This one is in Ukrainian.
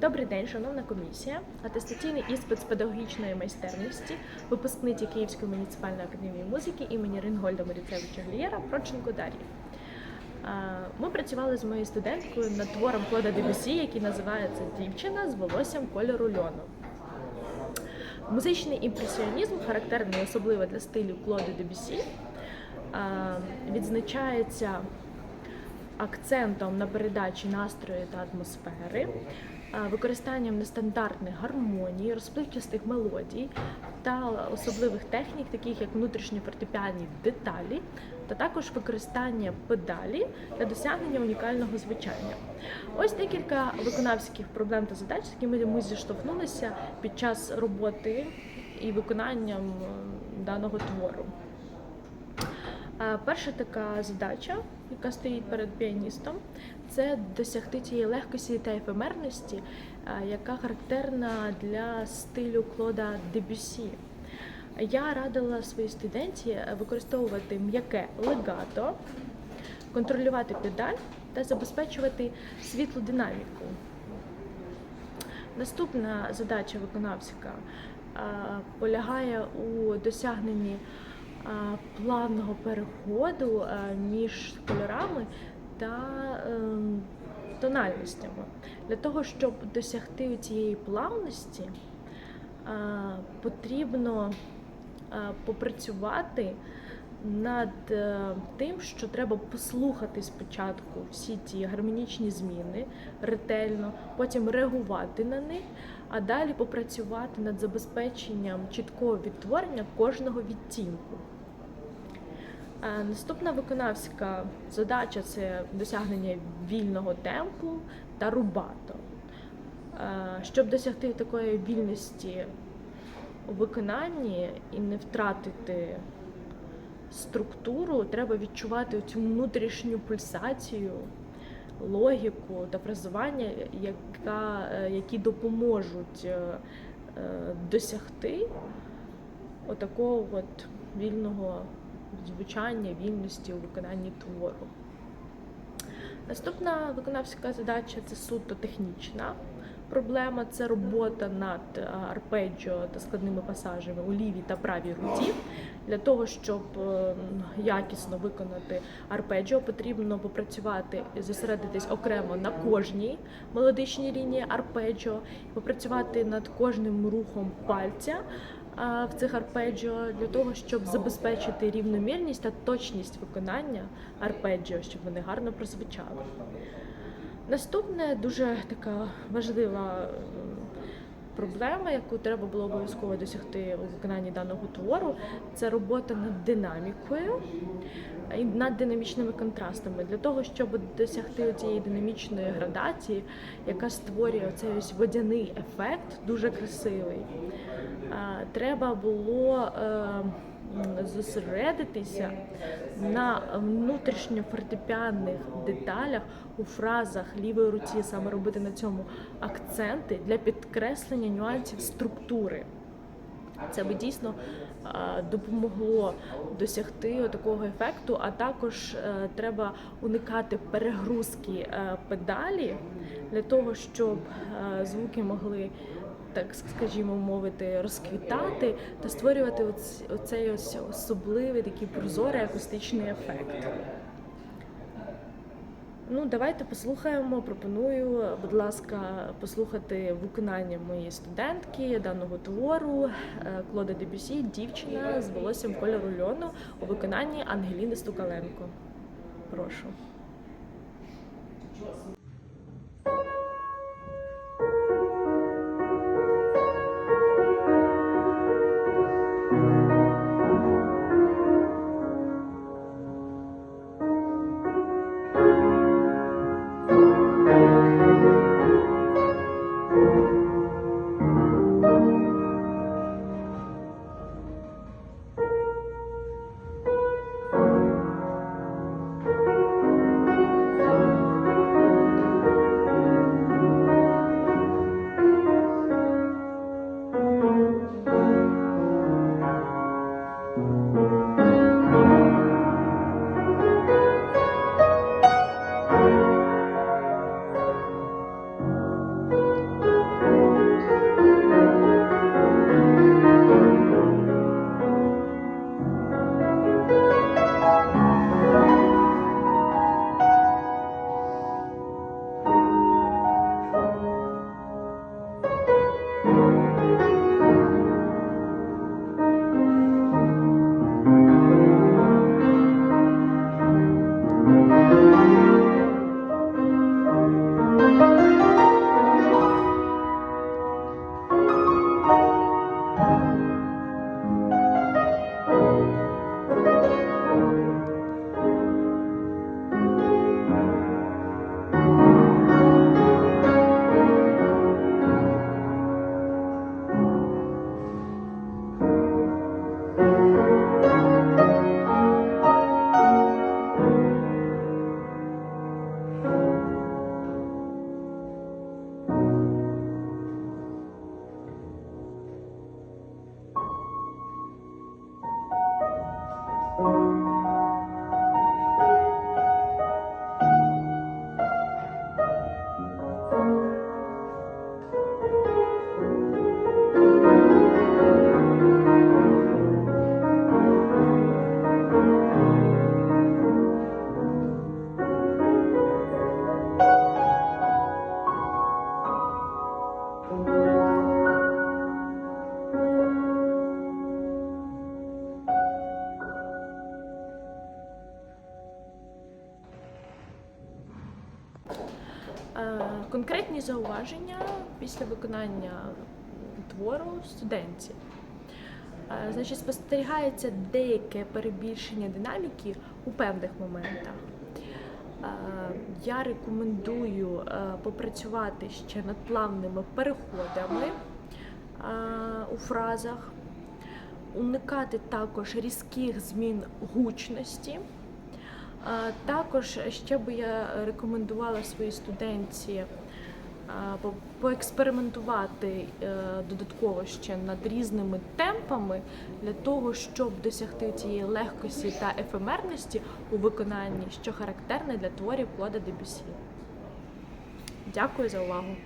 Добрий день, шановна комісія. Атестаційний іспит з педагогічної майстерності, випускниці Київської муніципальної академії музики імені Рингольда Моріцевича Глієра Проченко Дар'ї. Ми працювали з моєю студенткою над твором Клода Дебюсі, який називається Дівчина з волоссям кольору льону. Музичний імпресіонізм, характерний особливо для стилю Клода Дебюсі, відзначається акцентом на передачі настрою та атмосфери, використанням нестандартних гармоній, розпливчастих мелодій та особливих технік, таких як внутрішні фортепіанні деталі, та також використання педалі для досягнення унікального звучання. Ось декілька виконавських проблем та задач, з якими ми зіштовхнулися під час роботи і виконанням е, даного твору. Перша така задача, яка стоїть перед піаністом, це досягти тієї легкості та ефемерності, яка характерна для стилю Клода Дебюсі. Я радила своїй студенті використовувати м'яке легато, контролювати педаль та забезпечувати світлу динаміку. Наступна задача виконавська е, полягає у досягненні плавного переходу між кольорами та ем, тональностями. Для того, щоб досягти цієї плавності, потрібно попрацювати над е, тим, що треба послухати спочатку всі ті гармонічні зміни ретельно, потім реагувати на них, а далі попрацювати над забезпеченням чіткого відтворення кожного відтінку. Е, Наступна виконавська задача це досягнення вільного темпу та рубато. Е, Щоб досягти такої вільності у виконанні і не втратити структуру, треба відчувати цю внутрішню пульсацію, логіку та фразування, яка, е, які допоможуть е, е, досягти отакого от вільного звучання, вільності у виконанні твору. Наступна виконавська задача це суто технічна проблема це робота над е, арпеджіо та складними пасажами у лівій та правій руці. Для того, щоб е, якісно виконати арпеджіо, потрібно попрацювати, зосередитись окремо на кожній мелодичній лінії арпеджіо, попрацювати над кожним рухом пальця в цих арпеджіо для того, щоб забезпечити рівномірність та точність виконання арпеджіо, щоб вони гарно прозвучали. Наступне дуже така важлива е, проблема, яку треба було обов'язково досягти у виконанні даного твору, це робота над динамікою і над динамічними контрастами для того, щоб досягти цієї динамічної градації, яка створює цей ось водяний ефект, дуже красивий. е, Треба було е, зосередитися на внутрішньофортепіанних деталях у фразах лівої руці, саме робити на цьому акценти для підкреслення нюансів структури. Це би дійсно допомогло досягти такого ефекту, а також е, треба уникати перегрузки е, педалі для того, щоб е, звуки могли. Так скажімо мовити, розквітати та створювати оц- оцей ось особливий такий прозорий акустичний ефект. Ну, давайте послухаємо. Пропоную, будь ласка, послухати виконання моєї студентки даного твору е, Клода Дебюсі Дівчина з волоссям кольору льону у виконанні Ангеліни Стукаленко. Прошу. Música Конкретні зауваження після виконання твору студентів. Е, Значить, спостерігається деяке перебільшення динаміки у певних моментах. Е, Я рекомендую е, попрацювати ще над плавними переходами у фразах, уникати також різких змін гучності. Також ще би я рекомендувала своїй студентці поекспериментувати е, додатково ще над різними темпами для того, щоб досягти цієї легкості та ефемерності у виконанні, що характерне для творів Клода Дебюсі. Дякую за увагу.